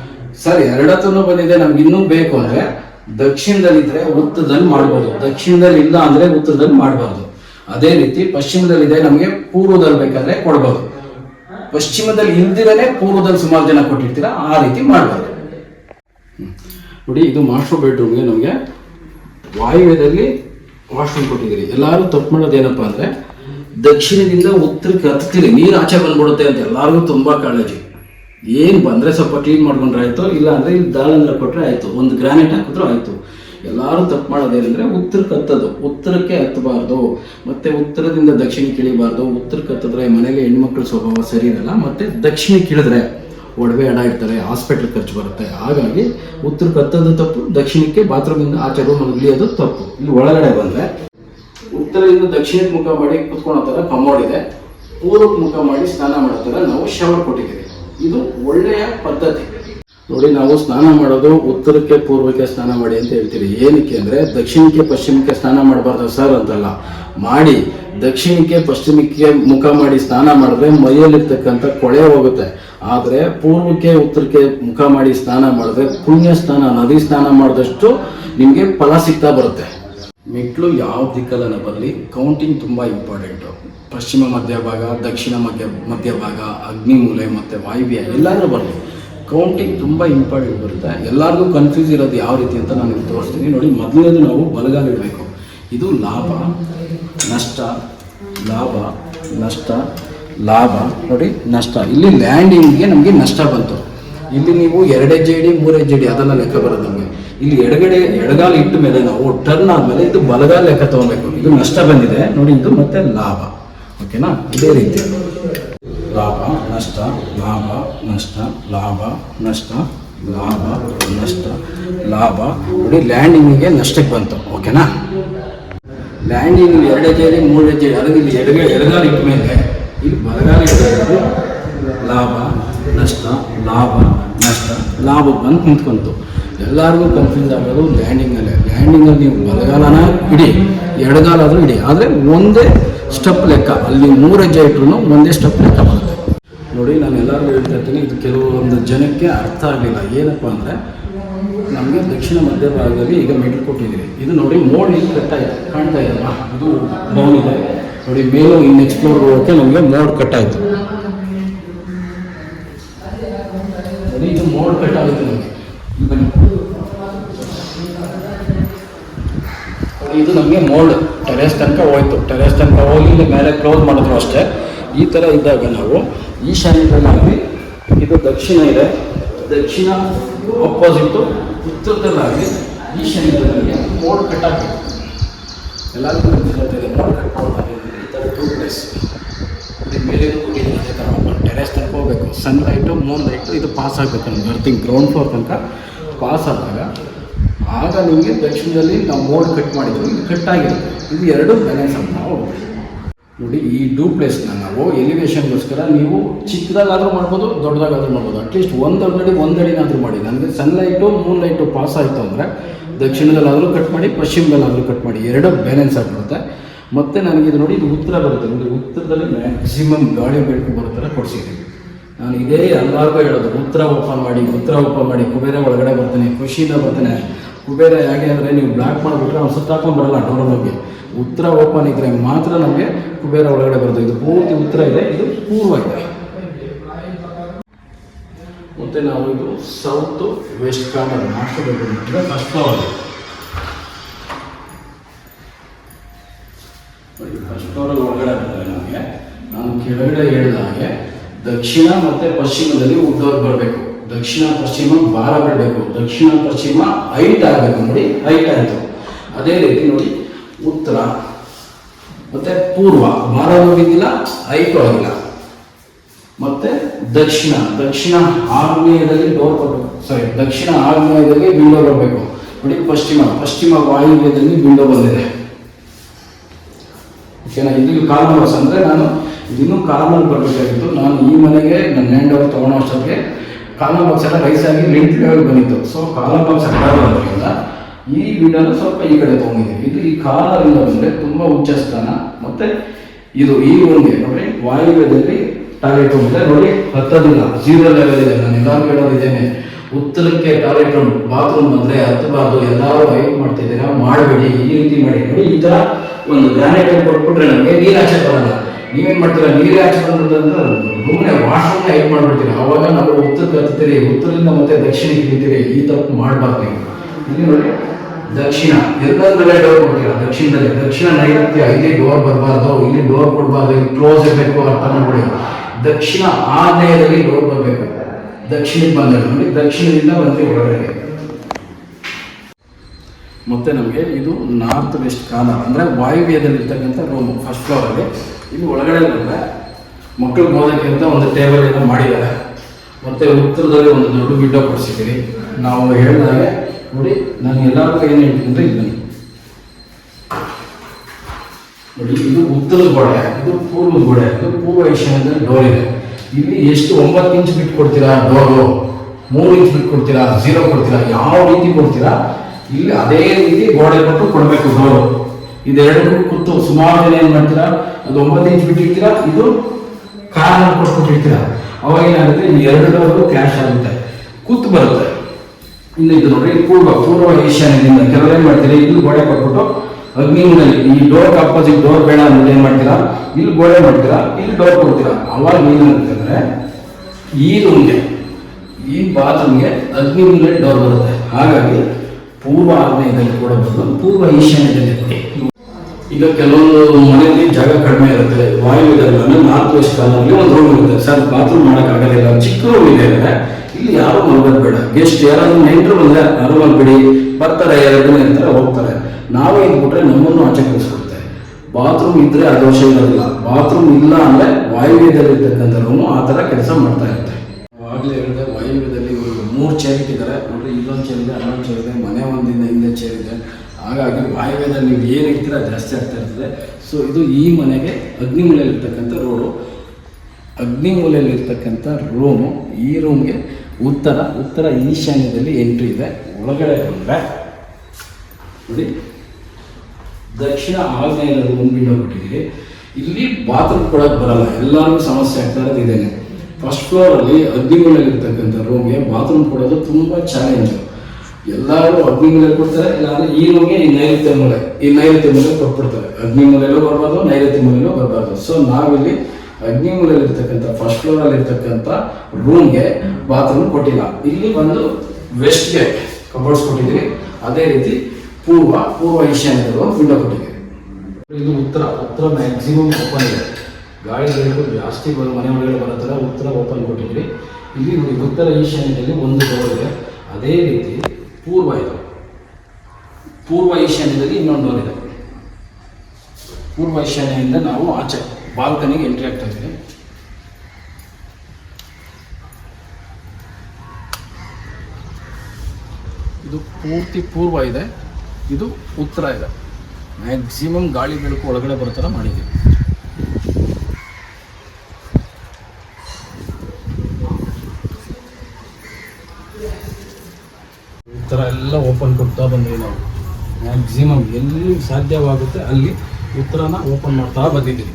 B: ಸರಿ ಎರಡತ್ತೂ ಬಂದಿದೆ. ನಮ್ಗೆ ಇನ್ನೂ ಬೇಕು ಅಂದ್ರೆ ದಕ್ಷಿಣದಲ್ಲಿದ್ರೆ ಉತ್ತರದಲ್ಲಿ ಮಾಡ್ಬೋದು. ದಕ್ಷಿಣದಲ್ಲಿ ಇಲ್ಲ ಅಂದ್ರೆ ಉತ್ತರದಲ್ಲಿ ಮಾಡಬಹುದು ಅದೇ ರೀತಿ ಪಶ್ಚಿಮದಲ್ಲಿದೆ ನಮಗೆ ಪೂರ್ವದಲ್ಲಿ ಬೇಕಾದ್ರೆ ಕೊಡ್ಬೋದು. ಪಶ್ಚಿಮದಲ್ಲಿ ಇಲ್ದಿರನೇ ಪೂರ್ವದಲ್ಲಿ ಸುಮಾರು ಜನ ಕೊಟ್ಟಿರ್ತೀರ, ಆ ರೀತಿ ಮಾಡಬಾರ್ದು ನೋಡಿ, ಇದು ಮಾಸ್ಟರ್ ಬೆಡ್ರೂಮ್ಗೆ ನಮಗೆ ವಾಯುವ್ಯದಲ್ಲಿ ವಾಶ್ರೂಮ್ ಕೊಟ್ಟಿದ್ದೀರಿ. ಎಲ್ಲರೂ ತಪ್ಪು ಮಾಡೋದು ಏನಪ್ಪ ಅಂದ್ರೆ ದಕ್ಷಿಣದಿಂದ ಉತ್ತರಕ್ಕೆ ಹತ್ತೀರಿ ನೀರು ಆಚೆ ಬಂದ್ಬಿಡುತ್ತೆ ಅಂತ ಎಲ್ಲರಿಗೂ ತುಂಬಾ ಕಾಳಜಿ. ಏನು ಬಂದರೆ ಸ್ವಲ್ಪ ಕ್ಲೀನ್ ಮಾಡ್ಕೊಂಡ್ರೆ ಆಯಿತು ಇಲ್ಲ ಅಂದರೆ ಇಲ್ಲಿ ದಾಳಂದ್ರ ಕೊಟ್ಟರೆ ಆಯಿತು ಒಂದು ಗ್ರಾನೈಟ್ ಹಾಕಿದ್ರು ಆಯಿತು. ಎಲ್ಲರೂ ತಪ್ಪು ಮಾಡೋದೇನೆಂದರೆ ಉತ್ತರಕ್ಕೆ ಹತ್ತೋದು ಉತ್ತರಕ್ಕೆ ಹತ್ತಬಾರ್ದು ಮತ್ತು ಉತ್ತರದಿಂದ ದಕ್ಷಿಣಕ್ಕೆ ಇಳಿಬಾರ್ದು ಉತ್ತರಕ್ಕೆ ಹತ್ತಿದ್ರೆ ಮನೆಗೆ ಹೆಣ್ಮಕ್ಳ ಸ್ವಭಾವ ಸರಿ ಇರಲ್ಲ ಮತ್ತು ದಕ್ಷಿಣಕ್ಕೆ ಇಳಿದ್ರೆ ಒಡವೆ ಅಡ ಇಡ್ತಾರೆ ಹಾಸ್ಪಿಟ್ಲ್ ಖರ್ಚು ಬರುತ್ತೆ. ಹಾಗಾಗಿ ಉತ್ತರಕ್ಕೆ ಹತ್ತೋದು ತಪ್ಪು ದಕ್ಷಿಣಕ್ಕೆ ಬಾತ್ರೂಮಿಂದ ಆಚೆ ರೂಮ್ ಇಳಿಯೋದು ತಪ್ಪು. ಇಲ್ಲಿ ಒಳಗಡೆ ಬಂದರೆ ಉತ್ತರದಿಂದ ದಕ್ಷಿಣಕ್ಕೆ ಮುಖ ಮಾಡಿ ಕುತ್ಕೊಳ್ಳೋ ಥರ ಕಮೋಡ್ ಇದೆ. ಪೂರ್ವಕ್ಕೆ ಮುಖ ಮಾಡಿ ಸ್ನಾನ ಮಾಡೋ ಥರ ನಾವು ಶವರ್ ಕೊಟ್ಟಿದ್ದೀವಿ. ಇದು ಒಳ್ಳೆಯ ಪದ್ಧತಿ. ನೋಡಿ, ನಾವು ಸ್ನಾನ ಮಾಡೋದು ಉತ್ತರಕ್ಕೆ ಪೂರ್ವಕ್ಕೆ ಸ್ನಾನ ಮಾಡಿ ಅಂತ ಹೇಳ್ತೀವಿ ಏನಕ್ಕೆ ಅಂದ್ರೆ ದಕ್ಷಿಣಕ್ಕೆ ಪಶ್ಚಿಮಕ್ಕೆ ಸ್ನಾನ ಮಾಡಬಾರ್ದು ಸರ್ ಅಂತಲ್ಲ. ಮಾಡಿ, ದಕ್ಷಿಣಕ್ಕೆ ಪಶ್ಚಿಮಕ್ಕೆ ಮುಖ ಮಾಡಿ ಸ್ನಾನ ಮಾಡಿದ್ರೆ ಮೈಯಲ್ಲಿರ್ತಕ್ಕಂಥ ಕೊಳೆ ಹೋಗುತ್ತೆ. ಆದರೆ ಪೂರ್ವಕ್ಕೆ ಉತ್ತರಕ್ಕೆ ಮುಖ ಮಾಡಿ ಸ್ನಾನ ಮಾಡಿದ್ರೆ ಪುಣ್ಯ ಸ್ನಾನ, ನದಿ ಸ್ನಾನ ಮಾಡಿದಷ್ಟು ನಿಮಗೆ ಫಲ ಸಿಗ್ತಾ ಬರುತ್ತೆ. ಮೆಟ್ಲು ಯಾವ ದಿಕ್ಕಲ್ಲ ಬರಲಿ ಕೌಂಟಿಂಗ್ ತುಂಬ ಇಂಪಾರ್ಟೆಂಟು ಪಶ್ಚಿಮ ಮಧ್ಯಭಾಗ ದಕ್ಷಿಣ ಮಧ್ಯ ಮಧ್ಯಭಾಗ ಅಗ್ನಿಮೂಲೆ ಮತ್ತು ವಾಯುವ್ಯ ಎಲ್ಲಾದರೂ ಬರಲಿ. ಕೌಂಟಿಂಗ್ ತುಂಬ ಇಂಪಾರ್ಟೆಂಟ್ ಬರುತ್ತೆ. ಎಲ್ಲರಿಗೂ ಕನ್ಫ್ಯೂಸ್ ಇರೋದು ಯಾವ ರೀತಿ ಅಂತ ನಾನು ತೋರಿಸ್ತೀನಿ. ನೋಡಿ, ಮೊದಲನೇದು ನಾವು ಬಲಗಾಲ ಇಡಬೇಕು ಇದು ಲಾಭ, ನಷ್ಟ ಲಾಭ ನಷ್ಟ, ಲಾಭ. ನೋಡಿ, ನಷ್ಟ. ಇಲ್ಲಿ ಲ್ಯಾಂಡಿಂಗ್ಗೆ ನಮಗೆ ನಷ್ಟ ಬಂತು. ಇಲ್ಲಿ ನೀವು ಎರಡೇ ಜೆ ಡಿ ಮೂರೇ ಜೆ ಇಡಿ ಅದೆಲ್ಲ ಲೆಕ್ಕ ಬರೋದು ನಮಗೆ. ಇಲ್ಲಿ ಎಡಗಡೆ, ಎಡಗಾಲ ಇಟ್ಟ ಮೇಲೆ ನಾವು ಟರ್ನ್ ಆದಮೇಲೆ ಇದು ಬಲಗಾಲ ಲೆಕ್ಕ ತಗೋಬೇಕು. ಇದು ನಷ್ಟ ಬಂದಿದೆ. ನೋಡಿ, ಇದು ಮತ್ತೆ ಲಾಭ. ಓಕೆನಾ? ಇದೇ ರೀತಿ. ಲಾಭ, ನಷ್ಟ ಲಾಭ ನಷ್ಟ ಲಾಭ ನಷ್ಟ ಲಾಭ ನಷ್ಟ, ಲಾಭ. ನೋಡಿ, ಲ್ಯಾಂಡಿಂಗಿಗೆ ನಷ್ಟಕ್ಕೆ ಬಂತು. ಓಕೆನಾ? ಲ್ಯಾಂಡಿಂಗ್ ಎರಡು ಜೇರಿ, ಮೂರು ಹೆಜ್ಜೆ ಇಲ್ಲಿ ಎಡಗ ಎಡಗಾಲ ಇಟ್ಟ ಮೇಲೆ. ಇಲ್ಲಿ ಬಲಗಾಲ ಇಟ್ಟು ಲಾಭ, ನಷ್ಟ ಲಾಭ ನಷ್ಟ, ಲಾಭ ಬಂದು ನಿಂತ್ಕೊಂತು. ಎಲ್ಲರಿಗೂ ಕನ್ಫ್ಯೂಸ್ ಆಗೋದು ಲ್ಯಾಂಡಿಂಗಲ್ಲೇ. ಲ್ಯಾಂಡಿಂಗಲ್ಲಿ ನೀವು ಬಲಗಾಲನ ಇಡಿ. ಎಡಗಾಲ ಆದರೂ ಇಡಿ. ಆದರೆ ಒಂದೇ ಸ್ಟೆಪ್ ಲೆಕ್ಕ. ಅಲ್ಲಿ ಮೂರು ಹೆಜ್ಜೆ ಇಟ್ರು ಒಂದೇ ಸ್ಟೆಪ್ ಲೆಕ್ಕ ಬರುತ್ತೆ ನೋಡಿ, ನಾನು ಎಲ್ಲರಿಗೂ ಹೇಳ್ತಾ ಇರ್ತೀನಿ, ಇದು ಕೆಲವೊಂದು ಜನಕ್ಕೆ ಅರ್ಥ ಆಗಲಿಲ್ಲ. ಏನಪ್ಪ ಅಂದರೆ, ನಮಗೆ ದಕ್ಷಿಣ ಮಧ್ಯ ಭಾಗದಲ್ಲಿ ಈಗ ಮೆಟ್ಲು ಕೊಟ್ಟಿದ್ದೀರಿ ಇದು. ನೋಡಿ, ಮೋಡ್ ಇಲ್ಲಿ ಆಯ್ತು ಕಾಣ್ತಾ ಇದೆಯಲ್ಲ ಇದು ಡೌನ್ ಇದೆ. ನೋಡಿ, ಮೇಲೂ ಇನ್ನು ಎಕ್ಸ್ಪ್ಲೋರ್ ಹೋಗೋಕ್ಕೆ ನಮಗೆ ಮೋಡ್ ಕಟ್ಟಾಯಿತು ನೋಡಿ, ಇದು ಮೋಡ್ ಕಟ್ಟಾಗುತ್ತೆ ನಮಗೆ ಇಲ್ಲಿ ಬನ್ನಿ. ನೋಡಿ, ಇದು ನಮಗೆ ಮೋಡ್ ಟೆರೆಸ್ ತನಕ ಹೋಯ್ತು. ಟೆರೆಸ್ ತನಕ ಹೋಗಿ ಇಲ್ಲಿ ಮೇಲೆ ಕ್ಲೋಸ್ ಮಾಡಿದ್ರು ಅಷ್ಟೇ. ಈ ಥರ ಇದ್ದಾಗ ನಾವು ಈಶಾನ್ಯದಲ್ಲಾಗಲಿ ಇದು ದಕ್ಷಿಣ ಇದೆ. ದಕ್ಷಿಣ ಅಪೋಸಿಟ್ಟು ಉತ್ತರದಲ್ಲಾಗಲಿ ಈಶಾನ್ಯದಲ್ಲಿ ಮೋಡ್ ಕಟ್ಟಾಗಬೇಕು ಎಲ್ಲರಿಗೂ ಗೊತ್ತಿರುತ್ತೆ ಮೋಡ್ ಕಟ್ಕೊಂಡು ಈ ಥರ ಟೂ ಪ್ಲೇಸ್ ಇದು ಮೇಲೆ ಟೆರೆಸ್ ತನಕ ಹೋಗ್ಬೇಕು. ಸನ್ಲೈಟು ಮೂನ್ ಲೈಟು ಇದು ಪಾಸ್ ಆಗಬೇಕು ನಮ್ಗೆ. ಅರ್ಥಿಂಗ್ ಗ್ರೌಂಡ್ ಫ್ಲೋರ್ ತನಕ ಪಾಸ್ ಆದಾಗ ಆಗ ನಿಮಗೆ ದಕ್ಷಿಣದಲ್ಲಿ ನಾವು ಮೋಡ್ ಕಟ್ ಮಾಡಿದ್ವಿ ಇದು ಕಟ್ ಆಗಿರುತ್ತೆ. ಇದು ಎರಡು ಬ್ಯಾಲೆನ್ಸ್ ಅಂತ ನಾವು ನೋಡಿ, ಈ ಡೂ ಪ್ಲೇಸ್ನ ನಾವು ಎಲಿವೇಶನ್ಗೋಸ್ಕರ ನೀವು ಚಿಕ್ಕದಾಗಾದರೂ ಮಾಡ್ಬೋದು, ದೊಡ್ಡದಾಗಾದರೂ ಮಾಡ್ಬೋದು. ಅಟ್ಲೀಸ್ಟ್ ಒಂದು ಅಡಿ ಒಂದು ಅಡಿನಾದರೂ ಮಾಡಿ. ನನಗೆ ಸನ್ಲೈಟು ಮೂನ್ ಲೈಟು ಪಾಸ್ ಆಯಿತು ಅಂದರೆ ದಕ್ಷಿಣದಲ್ಲಾದರೂ ಕಟ್ ಮಾಡಿ, ಪಶ್ಚಿಮದಲ್ಲಾದರೂ ಕಟ್ ಮಾಡಿ, ಎರಡು ಬ್ಯಾಲೆನ್ಸ್ ಆಗಿಬಿಡುತ್ತೆ. ಮತ್ತು ನನಗೆ ಇದು ನೋಡಿ, ಇದು ಉತ್ತರ ಬರುತ್ತೆ. ನೋಡಿ ಉತ್ತರದಲ್ಲಿ ಮ್ಯಾಕ್ಸಿಮಮ್ ಗಾಳಿ ಬೆಳಕು ಬರೋ ಥರ ಕೊಡಿಸಿದ್ದೀನಿ. ನಾನು ಇದೇ ಎಲ್ಲರಿಗೂ ಹೇಳೋದು, ಉತ್ತರ ಓಪನ್ ಮಾಡಿ, ಉತ್ತರ ಓಪನ್ ಮಾಡಿ, ಕುಬೇರ ಒಳಗಡೆ ಬರ್ತಾನೆ, ಖುಷಿಯಿಂದ ಬರ್ತಾನೆ. ಕುಬೇರ ಹೇಗೆ ಅಂದರೆ ನೀವು ಬ್ಲಾಕ್ ಮಾಡಿಬಿಟ್ರೆ ಅವ್ನು ಸುತ್ತಾಕೊಂಡು ಬರಲ್ಲ ಡೋರಲ್ಲಿ ಉತ್ತರ ಓಪನ್ ಇದ್ದರೆ ಮಾತ್ರ ನಮಗೆ ಕುಬೇರ ಒಳಗಡೆ ಬರುತ್ತೆ ಇದು ಪೂರ್ತಿ ಉತ್ತರ ಇದೆ. ಇದು ಪೂರ್ವ ಇದೆ. ಮತ್ತು ನಾವು ಇದು south west corner master bedroom first floor first ಒಳಗಡೆ ಬರ್ತಾರೆ ನಮಗೆ ನಾನು ಕೆಳಗಡೆ ಹೇಳಿದ ಹಾಗೆ ದಕ್ಷಿಣ ಮತ್ತು ಪಶ್ಚಿಮದಲ್ಲಿ ಉದ್ದವ್ರು ಬರಬೇಕು. ದಕ್ಷಿಣ ಪಶ್ಚಿಮ ಭಾರ ಬರಬೇಕು ದಕ್ಷಿಣ ಪಶ್ಚಿಮ ಹೈಟ್ ಆಗಬೇಕು ನೋಡಿ ಹೈಟ್ ಆಯಿತು ಅದೇ ರೀತಿ ನೋಡಿ, ಉತ್ತರ. ಮತ್ತು ಪೂರ್ವ. ಭಾರ ಹೋಗಿದ್ದಿಲ್ಲ ಹೈಟ್ ಆಗಿಲ್ಲ ಮತ್ತೆ ದಕ್ಷಿಣ. ದಕ್ಷಿಣ ಆಗ್ನೇಯದಲ್ಲಿ ಡೋರ್ ಬರಬೇಕು ಸಾರಿ ದಕ್ಷಿಣ ಆಗ್ನೇಯದಲ್ಲಿ ವಿಂಡೋ ಬರಬೇಕು ನೋಡಿ, ಪಶ್ಚಿಮ. ಪಶ್ಚಿಮ ವಾಯುವ್ಯದಲ್ಲಿ ವಿಂಡೋ ಬಂದಿದೆ. ಓಕೆನಾ? ಇದು ಬಾಕ್ಸ್ ಅಂದರೆ ನಾನು ಇನ್ನೂ ಕಾರ್ನರ್ ಬರಬೇಕಾಗಿತ್ತು. ನಾನು ಈ ಮನೆಗೆ ನನ್ನ ಹ್ಯಾಂಡ್ ಓವರ್ ತೊಗೊಳೋ ಕಾರ್ನರ್ ಪಕ್ಷ ಎಲ್ಲ ರೈಸ್ ಆಗಿ ಲಿಂಟ್ ಬಂದಿತ್ತು. ಸೊ ಕಾರ್ನರ್ ಪಕ್ಷ ಬರೋದ್ರಿಂದ ಈ ವಿಂಡೋನ ಸ್ವಲ್ಪ ಈ ಕಡೆ ತೊಗೊಂಡಿದ್ದೀವಿ. ಇದು ಈ ಕಾಲದಿಂದ ಬಂದರೆ ತುಂಬ ಉಚ್ಚ ಸ್ಥಾನ ಮತ್ತು ಇದು ಈ ಒಂದು ನೋಡಿ ವಾಯುವ್ಯದಲ್ಲಿ ಟಾಯ್ಲೆಟ್ ರೂಮ್ ಇದೆ ನೋಡಿ, ಹತ್ತದಿಲ್ಲ ಜೀರೋ ಲೆವೆಲ್ ಇದೆ. ನಾನು ಎಲ್ಲರೂ ಹೇಳೋದಿದ್ದೇನೆ ಉತ್ತರಕ್ಕೆ ಟಾಯ್ಲೆಟ್ ರೂಮ್ ಬಾತ್ರೂಮ್ ಬಂದರೆ ಹತ್ತಬಾರ್ದು ಎಲ್ಲರೂ ಏನ್ ಮಾಡ್ತಿದ್ದೀರಾ ಮಾಡಬೇಡಿ, ಈ ರೀತಿ ಮಾಡಿ. ನೋಡಿ, ಈ ಥರ ಒಂದು ಗ್ರಾನೈಟ್ ಕೊಟ್ಬಿಟ್ರೆ ನಮಗೆ ನೀರು ಬರಲ್ಲ. ನೀವೇನು ಮಾಡ್ತೀರಾ? ನೀರೇ ಬಂದ್ರೆ ರೂಮ್ನೆ ವಾಶ್ರೂಮ್ನ ಹೈಟ್ ಮಾಡ್ಬಿಡ್ತೀರಾ? ಅವಾಗ ನಾವು ಉತ್ತರಕ್ಕೆ ಹತ್ತೀರಿ ಉತ್ತರದಿಂದ ಮತ್ತೆ ದಕ್ಷಿಣಕ್ಕೆ ಇಳಿತೀರಿ ಈ ತಪ್ಪು ಮಾಡಬಾರ್ದು ಇಲ್ಲಿ ನೋಡಿ, ದಕ್ಷಿಣ. ಎಲ್ಲದರಲ್ಲೇ ಡೋರ್ ಕೊಡ್ತೀರಾ? ದಕ್ಷಿಣದಲ್ಲಿ. ದಕ್ಷಿಣ ನೈಋತ್ಯ, ಇಲ್ಲಿ ಡೋರ್ ಬರಬಾರ್ದು, ಇಲ್ಲಿ ಡೋರ್ ಕೊಡಬಾರ್ದು, ಇಲ್ಲಿ ಕ್ಲೋಸ್ ಇರಬೇಕು ಅರ್ಥ ಮಾಡ್ಬಿಡಿ ದಕ್ಷಿಣ ಆಗ್ನೇಯದಲ್ಲಿ ಡೋರ್ ಬರಬೇಕು. ದಕ್ಷಿಣಕ್ಕೆ ಬಂದಾಗ ನೋಡಿ, ದಕ್ಷಿಣದಿಂದ ಬಂದ್ರಿ ಮತ್ತೆ ನಮಗೆ ಇದು ನಾರ್ತ್ ವೆಸ್ಟ್ ಕಾರ್ನರ್ ಅಂದರೆ ವಾಯುವ್ಯದಲ್ಲಿ ಇರ್ತಕ್ಕಂಥ ರೂಮ್ ಫಸ್ಟ್ ಫ್ಲೋರಲ್ಲಿ ಇಲ್ಲಿ ಒಳಗಡೆ ಬಂದರೆ ಮಕ್ಕಳು ಓದೋಕ್ಕೆ ಅಂತ ಒಂದು ಟೇಬಲ್ ಏನೋ ಮಾಡಿದ್ದಾರೆ ಮತ್ತೆ ಉತ್ತರದಲ್ಲಿ ಒಂದು ದೊಡ್ಡ ವಿಂಡೋ ಕೊಡಿಸಿದ್ದೀರಿ ನಾವು ಹೇಳಿದಾಗೆ ನೋಡಿ, ನಾನು ಎಲ್ಲರಿಗೂ ಏನು ಹೇಳ್ತೀನಿ ಇದ್ದೀನಿ ಇದು ನೋಡಿ, ಇದು ಉತ್ತರದ ಗೋಡೆ, ಇದು ಪೂರ್ವದ ಗೋಡೆ, ಇದು ಪೂರ್ವ ಏಷ್ಯಾದ ಡೋರ್ ಇದೆ. ಇಲ್ಲಿ ಎಷ್ಟು ಒಂಬತ್ತು ಇಂಚ್ ಬಿಟ್ಟು ಕೊಡ್ತೀರಾ ಡೋರು ಮೂರು ಇಂಚ್ ಬಿಟ್ಟು ಕೊಡ್ತೀರಾ ಜೀರೋ ಕೊಡ್ತೀರಾ, ಯಾವ ರೀತಿ ಕೊಡ್ತೀರಾ? ಇಲ್ಲಿ ಅದೇ ರೀತಿ ಗೋಡೆ ಕೊಟ್ಟು ಕೊಡಬೇಕು ಡೋರು ಇದೆರಡಕ್ಕೂ ಕೂತು ಸುಮಾರು ಜನ ಏನು ಮಾಡ್ತೀರಾ? ಅದು ಒಂಬತ್ತು ಇಂಚ್ ಬಿಟ್ಟಿರ್ತೀರಾ? ಇದು ಕಾರನ್ನು ಕೊಟ್ಬಿಟ್ಟಿರ್ತೀರಾ? ಅವಾಗ ಏನಾಗುತ್ತೆ? ಎರಡು ಕ್ಲಾಶ್ ಆಗುತ್ತೆ. ಕೂತು ಬರುತ್ತೆ. ಇನ್ನು ಇದು ನೋಡಿ ಪೂರ್ವ ಪೂರ್ವ ಈಶಾನ್ಯದಿಂದ ಕೆಲವರು ಏನ್ ಮಾಡ್ತೀರಿ? ಇಲ್ಲಿ ಗೋಡೆ ಕೊಟ್ಬಿಟ್ಟು ಅಗ್ನಿಮೂಲಲ್ಲಿ ಈ ಡೋರ್ ಅಪೋಸಿಟ್ ಡೋರ್ ಬೇಡ ಅಂದ್ರೆ ಏನ್ ಮಾಡ್ತೀರಾ? ಇಲ್ಲಿ ಗೋಡೆ ಮಾಡ್ತೀರಾ? ಇಲ್ಲಿ ಡೋರ್ ಕೊಡ್ತೀರಾ? ಅವಾಗ ಏನಾಗುತ್ತೆ ಈ ರೂಮ್ಗೆ ಈ ಬಾತ್ರೂಮ್ಗೆ ಅಗ್ನಿಮೂಲೆ ಡೋರ್ ಬರುತ್ತೆ. ಹಾಗಾಗಿ ಪೂರ್ವ ಆಗ್ನೇಯದಲ್ಲಿ ಕೂಡ ಬಂದು ಪೂರ್ವ ಈಶಾನ್ಯದಲ್ಲಿ ಕೊಡಿ. ಈಗ ಕೆಲವೊಂದು ಮನೆಯಲ್ಲಿ ಜಾಗ ಕಡಿಮೆ ಇರುತ್ತೆ, ವಾಯು ಅಂದ್ರೆ ನಾರ್ತ್ ವೆಸ್ಟ್ ಕಾಲದಲ್ಲಿ ಒಂದು ರೂಮ್ ಇರುತ್ತೆ. ಸರ್ ಬಾತ್ರೂಮ್ ಮಾಡಕ್ ಆಗೋದಿಲ್ಲ ಚಿಕ್ಕ ರೂಮ್ ಇದೆ ಅಂದ್ರೆ ಇಲ್ಲಿ ಯಾರು ಮಲ್ಗೋದು ಬೇಡ. ಗೆಸ್ಟ್ ಯಾರಾದ್ರೂ ನೆಂಟರು ಬಂದ್ರೆ ಯಾರು ಮಲ್ಬಿಡಿ ಬರ್ತಾರೆ, ಎರಡು ದಿನ ಇರ್ತಾರೆ, ಹೋಗ್ತಾರೆ. ನಾವೇ ಇದ್ಬಿಟ್ರೆ ನಮ್ಮನ್ನು ಆಚೆ ಬಾತ್ರೂಮ್ ಇದ್ರೆ ಆ ದೋಷ ಇರೋದಿಲ್ಲ. ಬಾತ್ರೂಮ್ ಇಲ್ಲ ಅಂದ್ರೆ ವಾಯುವ್ಯದಲ್ಲಿ ಇರ್ತಕ್ಕಂಥ ರೂಮ್ ಆ ಥರ ಕೆಲಸ ಮಾಡ್ತಾ ಇರುತ್ತೆ. ಆಗಲೇ ಹೇಳಿದೆ ವಾಯುವ್ಯದಲ್ಲಿ ಮೂರು ಚೇರ್ ಇಟ್ಟಿದ್ದಾರೆ. ನೋಡ್ರಿ, ಇಲ್ಲೊಂದು ಚೇರ್ ಇದೆ ಚೇರ್ ಚೇರ್ ಇದೆ ಹಾಗಾಗಿ ವಾಯುವ್ಯದಲ್ಲಿ ನೀವು ಏನು ಇರ್ತೀರ ಜಾಸ್ತಿ ಆಗ್ತಾ ಇರ್ತದೆ. ಸೊ ಇದು ಈ ಮನೆಗೆ ಅಗ್ನಿಮೂಲೆಯಲ್ಲಿರ್ತಕ್ಕಂಥ ರೋಡು ಅಗ್ನಿಮೂಲೆಯಲ್ಲಿರ್ತಕ್ಕಂಥ ರೂಮು, ಈ ರೂಮ್ಗೆ ಉತ್ತರ ಉತ್ತರ ಈಶಾನ್ಯದಲ್ಲಿ ಎಂಟ್ರಿ ಇದೆ. ಒಳಗಡೆ ಬಂದರೆ, ನೋಡಿ, ದಕ್ಷಿಣ ಆಗ್ನೇಯದಲ್ಲಿ ರೂಮ್ ವಿಂಡೋ ಕೊಟ್ಟಿದ್ದೀವಿ ಇಲ್ಲಿ ಬಾತ್ರೂಮ್ ಕೊಡೋಕ್ಕೆ ಬರಲ್ಲ. ಎಲ್ಲರಿಗೂ ಸಮಸ್ಯೆ ಆಗ್ತಾ ಇರೋದು ಇದೇನೆ. ಫಸ್ಟ್ ಫ್ಲೋರಲ್ಲಿ ಅಗ್ನಿಮೂಲೆಯಲ್ಲಿರ್ತಕ್ಕಂಥ ರೂಮ್ಗೆ ಬಾತ್ರೂಮ್ ಕೊಡೋದು ತುಂಬ ಚಾಲೆಂಜು ಎಲ್ಲರೂ ಅಗ್ನಿ ಮೂಲೆ ಕೊಡ್ತಾರೆ, ಇಲ್ಲಾಂದ್ರೆ ಈ ನೋಗೆ ಈ ನೈರುತ್ಯ ಮೂಲೆ, ಈ ನೈಋತ್ಯ ಮೂಲೆ ಕೊಟ್ಬಿಡ್ತಾರೆ. ಅಗ್ನಿ ಮೂಲೆಯಲ್ಲೂ ಬರಬಾರ್ದು ನೈಋತ್ಯ ಮೂಲೆಯಲ್ಲೂ ಬರಬಾರ್ದು. ಸೊ ನಾವಿಲ್ಲಿ ಅಗ್ನಿ ಮೂಲೆಯಲ್ಲಿ ಇರ್ತಕ್ಕಂಥ ಫಸ್ಟ್ ಫ್ಲೋರ್ ಅಲ್ಲಿ ಇರ್ತಕ್ಕಂಥ ರೂಮ್ಗೆ ಬಾತ್ರೂಮ್ ಕೊಟ್ಟಿಲ್ಲ. ಇಲ್ಲಿ ಬಂದು ವೆಸ್ಟ್ಗೆ ಕಬೋರ್ಡ್ಸ್ ಕೊಟ್ಟಿದ್ದೀವಿ. ಅದೇ ರೀತಿ ಪೂರ್ವ ಪೂರ್ವ ಈಶಾನ್ಯದಲ್ಲೂ ವಿಂಡೋ ಕೊಟ್ಟಿದ್ದೀವಿ. ಇದು ಉತ್ತರ ಉತ್ತರ ಮ್ಯಾಕ್ಸಿಮಮ್ ಓಪನ್ ಇದೆ. ಗಾಳಿ ಜಾಸ್ತಿ ಬರೋ ಮನೆ ಒಳಗಡೆ ಬರೋ ಥರ ಉತ್ತರ ಓಪನ್ ಕೊಟ್ಟಿದ್ವಿ ಇಲ್ಲಿ ಉತ್ತರ ಈಶಾನ್ಯದಲ್ಲಿ ಒಂದು ಡೋರ್ ಇದೆ. ಅದೇ ರೀತಿ ಪೂರ್ವ ಇದೆ. ಪೂರ್ವ ಈಶಾನ್ಯದಲ್ಲಿ ಇನ್ನೊಂದು ಇದೆ. ಪೂರ್ವ ಈಶಾನ್ಯದಿಂದ ನಾವು ಆಚೆ, ಬಾಲ್ಕನಿಗೆ ಎಂಟ್ರಿ ಆಗ್ತಾ ಇದ್ದೀವಿ ಇದು ಪೂರ್ತಿ ಪೂರ್ವ ಇದೆ. ಇದು ಉತ್ತರ ಇದೆ. ಮ್ಯಾಕ್ಸಿಮಮ್ ಗಾಳಿ ಬೆಳಕು ಒಳಗಡೆ ಬರೋ ಮಾಡಿದ್ದೀವಿ ಥರ ಎಲ್ಲ ಓಪನ್ ಕೊಡ್ತಾ ಬಂದ್ವಿ ನಾವು. ಮ್ಯಾಕ್ಸಿಮಮ್ ಎಲ್ಲಿ ಸಾಧ್ಯವಾಗುತ್ತೆ ಅಲ್ಲಿ ಉತ್ತರನ ಓಪನ್ ಮಾಡ್ತಾ ಬಂದಿದ್ದೀವಿ.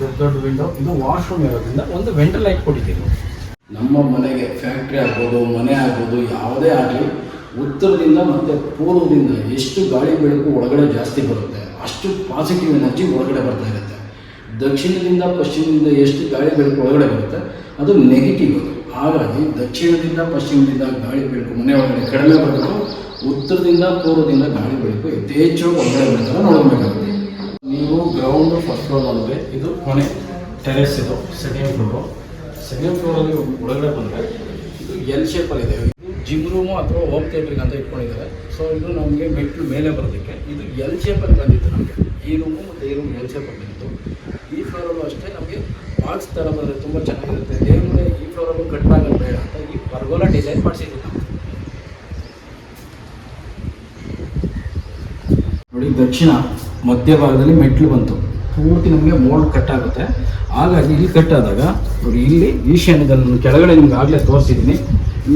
B: ದೊಡ್ಡ ದೊಡ್ಡ ವಿಂಡೋ ಇದು ವಾಶ್ರೂಮ್ ಇರೋದ್ರಿಂದ ಒಂದು ವೆಂಟಿಲೈಟ್ ಕೊಟ್ಟಿದ್ದೀವಿ. ನಮ್ಮ ಮನೆಗೆ ಫ್ಯಾಕ್ಟ್ರಿ ಆಗ್ಬೋದು, ಮನೆ ಆಗ್ಬೋದು, ಯಾವುದೇ ಆಗಲಿ, ಉತ್ತರದಿಂದ ಮತ್ತು ಪೂರ್ವದಿಂದ ಎಷ್ಟು ಗಾಳಿ ಬೆಳಕು ಒಳಗಡೆ ಜಾಸ್ತಿ ಬರುತ್ತೆ, ಅಷ್ಟು ಪಾಸಿಟಿವ್ ಎನರ್ಜಿ ಒಳಗಡೆ ಬರ್ತಾ ಇರುತ್ತೆ. ದಕ್ಷಿಣದಿಂದ ಪಶ್ಚಿಮದಿಂದ ಎಷ್ಟು ಗಾಳಿ ಬೆಳಕು ಒಳಗಡೆ ಬರುತ್ತೆ, ಅದು ನೆಗೆಟಿವ್ ಅದು. ಹಾಗಾಗಿ ದಕ್ಷಿಣದಿಂದ ಪಶ್ಚಿಮದಿಂದ ಗಾಳಿ ಬೆಳಕು ಮನೆ ಒಳಗಡೆ ಕಡಿಮೆ ಬರಬೇಕು, ಉತ್ತರದಿಂದ ಪೂರ್ವದಿಂದ ಗಾಳಿ ಬೆಳಕು ಯಥೇಚ್ಛವಾಗಿ ಬರ್ತಾರೆ ನೋಡಬೇಕಾಗುತ್ತೆ. ನೀವು ಗ್ರೌಂಡ್ ಫಸ್ಟ್ ಫ್ಲೋರ್ ಅಂದರೆ ಇದು ಕೊನೆ ಟೆರೆಸ್ ಇದು ಸೆಕೆಂಡ್ ಫ್ಲೋರು ಸೆಕೆಂಡ್ ಫ್ಲೋರಲ್ಲಿ ಒಳಗಡೆ ಬಂದರೆ ಇದು ಎಲ್ ಶೇಪಲ್ಲಿದೆ ಇದು. ಜಿಮ್ ರೂಮು ಅಥವಾ ಹೋಮ್ ಥಿಯೇಟ್ರಿಗೆ ಅಂತ ಇಟ್ಕೊಂಡಿದ್ದಾರೆ. ಸೊ ಇದು ನಮಗೆ ಮೆಟ್ಲು ಮೇಲೆ ಬರೋದಕ್ಕೆ ಇದು ಎಲ್ ಶೇಪಲ್ಲಿ ಬಂದಿತ್ತು ನಮಗೆ. ಈ ರೂಮು ಮತ್ತು ಈ ರೂಮ್ ಎಲ್ ಶೇಪಲ್ಲಿ ಬಂದಿತ್ತು. ಈ ಫ್ಲೋರಲ್ಲೂ ಅಷ್ಟೇ ನಮಗೆ ಬಾಕ್ಸ್ ಥರ ಬಂದರೆ ತುಂಬ ಚೆನ್ನಾಗಿರುತ್ತೆ. ದೇವ್ರೇ ಈ ಫ್ಲೋರಲ್ಲೂ ಕಟ್ ಆಗೋದು ಬೇಡ ಅಂತ ಈ ಪರ್ಗೋಲ ಡಿಸೈನ್ ಮಾಡಿಸಿದ್ವಿ ನೋಡಿ, ದಕ್ಷಿಣ ಮಧ್ಯಭಾಗದಲ್ಲಿ ಮೆಟ್ಲು ಬಂತು. ಪೂರ್ತಿ ನಮಗೆ ಮೋಲ್ಡ್ ಕಟ್ ಆಗುತ್ತೆ. ಹಾಗಾಗಿ ಇಲ್ಲಿ ಕಟ್ ಆದಾಗ, ನೋಡಿ, ಇಲ್ಲಿ ಈಶಾನ್ಯದಲ್ಲಿ ಕೆಳಗಡೆ ನಿಮ್ಗೆ ಆಗಲೇ ತೋರಿಸಿದ್ದೀನಿ.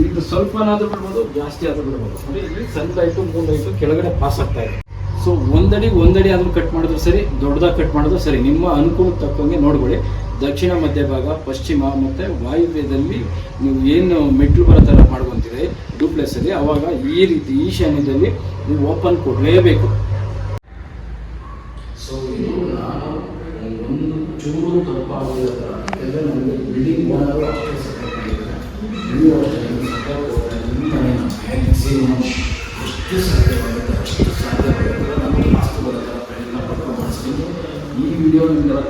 B: ಇದು ಸ್ವಲ್ಪನಾದರೂ ಬಿಡ್ಬೋದು, ಜಾಸ್ತಿ ಆದರೂ ಬಿಡ್ಬೋದು. ಅಂದರೆ ಇಲ್ಲಿ ಸನ್ ಲೈಟು ಲೈಟು ಕೆಳಗಡೆ ಪಾಸ್ ಆಗ್ತಾ ಇದೆ. ಸೊ ಒಂದಡಿ ಒಂದಡಿ ಆದ್ರೂ ಕಟ್ ಮಾಡಿದ್ರು ಸರಿ, ದೊಡ್ಡದಾಗಿ ಕಟ್ ಮಾಡಿದ್ರು ಸರಿ. ನಿಮ್ಮ ಅನುಕೂಲಕ್ಕೆ ತಕ್ಕಂಗೆ ನೋಡ್ಕೊಳ್ಳಿ. ದಕ್ಷಿಣ ಮಧ್ಯಭಾಗ ಪಶ್ಚಿಮ ಮತ್ತು ವಾಯುವ್ಯದಲ್ಲಿ ನೀವು ಏನು ಮೆಟ್ಲು ಬರೋ ಥರ ಮಾಡ್ಕೊತೀರಿ ಡೂಪ್ಲೆಸಲ್ಲಿ ಅವಾಗ ಈ ರೀತಿ ಈಶಾನ್ಯದಲ್ಲಿ ನೀವು ಓಪನ್ ಕೊಡಲೇಬೇಕು. ಸೊ ನಾನು ಒಂದು ಚೂರು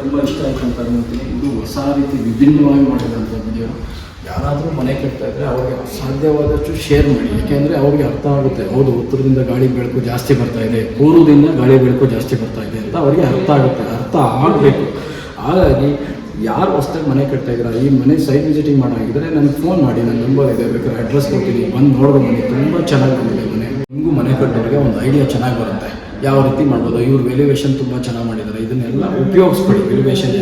B: ತುಂಬ ಇಷ್ಟ ಆಯಿತು ಅಂತ ಹೇಳ್ತೀನಿ ಇದು ಹೊಸ ರೀತಿ ವಿಭಿನ್ನವಾಗಿ ಮಾಡಿದಂಥ ವಿಡಿಯೋ ಯಾರಾದರೂ ಮನೆ ಕಟ್ತಾ ಇದ್ದರೆ ಅವ್ರಿಗೆ ಸಾಧ್ಯವಾದಷ್ಟು ಶೇರ್ ಮಾಡಿ. ಯಾಕೆಂದರೆ ಅವ್ರಿಗೆ ಅರ್ಥ ಆಗುತ್ತೆ. ಹೌದು, ಉತ್ತರದಿಂದ ಗಾಳಿ ಬೆಳಕು ಜಾಸ್ತಿ ಬರ್ತಾ ಇದೆ ಪೂರ್ವದಿಂದ ಗಾಳಿ ಬೆಳಕು ಜಾಸ್ತಿ ಬರ್ತಾ ಇದೆ ಅಂತ ಅವರಿಗೆ ಅರ್ಥ ಆಗುತ್ತೆ. ಅರ್ಥ ಆಗಬೇಕು. ಹಾಗಾಗಿ ಯಾರು ಹೊಸ್ದಾಗಿ ಮನೆ ಕಟ್ತಾ ಇದ್ದೀರಾ, ಈ ಮನೆ ಸೈಟ್ ವಿಸಿಟಿಂಗ್ ಮಾಡಾಗಿದ್ದರೆ ನನಗೆ ಫೋನ್ ಮಾಡಿ, ನನ್ನ ನಂಬರ್ ಇದೆ, ಬೇಕಾದ್ರೆ ಅಡ್ರೆಸ್ ಕೊಡ್ತೀನಿ. ಬಂದು ನೋಡ್ಕೊಂಡು ಮನೆ, ತುಂಬ ಚೆನ್ನಾಗಿ ಬಂದಿದೆ. ಮನೆ ಕಟ್ಟೋರಿಗೆ ಒಂದು ಐಡಿಯಾ ಚೆನ್ನಾಗಿ ಬರುತ್ತೆ. ಯಾವ ರೀತಿ ಮಾಡ್ಬೋದು? ಇವ್ರು ವೆಲ್ಯುವೇಷನ್ ತುಂಬ ಚೆನ್ನಾಗಿ ಮಾಡಿದ್ದಾರೆ ಇದನ್ನೆಲ್ಲ ಉಪಯೋಗಿಸ್ಕೊಳ್ಳಿ. ವೆಲ್ಯುವೇಷನ್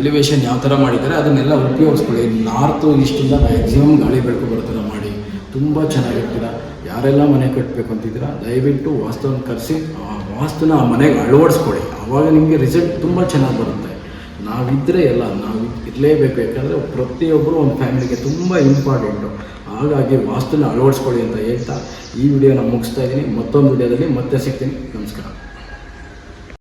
B: ಎಲಿವೇಶನ್ ಯಾವ ಥರ ಮಾಡಿದ್ದಾರೆ ಅದನ್ನೆಲ್ಲ ಉಪಯೋಗಿಸ್ಕೊಳ್ಳಿ. ನಾರ್ತು ಈಸ್ಟಿಂದ ಮ್ಯಾಕ್ಸಿಮಮ್ ಗಾಳಿ ಬೆಳಕು ಬರೋ ಥರ ಮಾಡಿ. ತುಂಬ ಚೆನ್ನಾಗಿರ್ತೀರ? ಯಾರೆಲ್ಲ ಮನೆ ಕಟ್ಟಬೇಕು ಅಂತಿದ್ದೀರಾ, ದಯವಿಟ್ಟು ವಾಸ್ತುವನ್ನು ಕರೆಸಿ, ಆ ವಾಸ್ತುನ ಆ ಮನೆಗೆ ಅಳವಡಿಸ್ಕೊಳ್ಳಿ. ಆವಾಗ ನಿಮಗೆ ರಿಸಲ್ಟ್ ತುಂಬ ಚೆನ್ನಾಗಿ ಬರುತ್ತೆ. ನಾವಿದ್ದರೆ ಎಲ್ಲ ನಾವು ಇರಲೇಬೇಕು. ಯಾಕಂದರೆ ಪ್ರತಿಯೊಬ್ಬರು ಒಂದು ಫ್ಯಾಮಿಲಿಗೆ ತುಂಬ ಇಂಪಾರ್ಟೆಂಟು ಹಾಗಾಗಿ ವಾಸ್ತುನ ಅಳವಡಿಸ್ಕೊಳ್ಳಿ ಅಂತ ಹೇಳ್ತಾ ಈ ವಿಡಿಯೋನ ಮುಗಿಸ್ತಾ ಇದ್ದೀನಿ. ಮತ್ತೊಂದು ವಿಡಿಯೋದಲ್ಲಿ ಮತ್ತೆ ಸಿಗ್ತೀನಿ. ನಮಸ್ಕಾರ.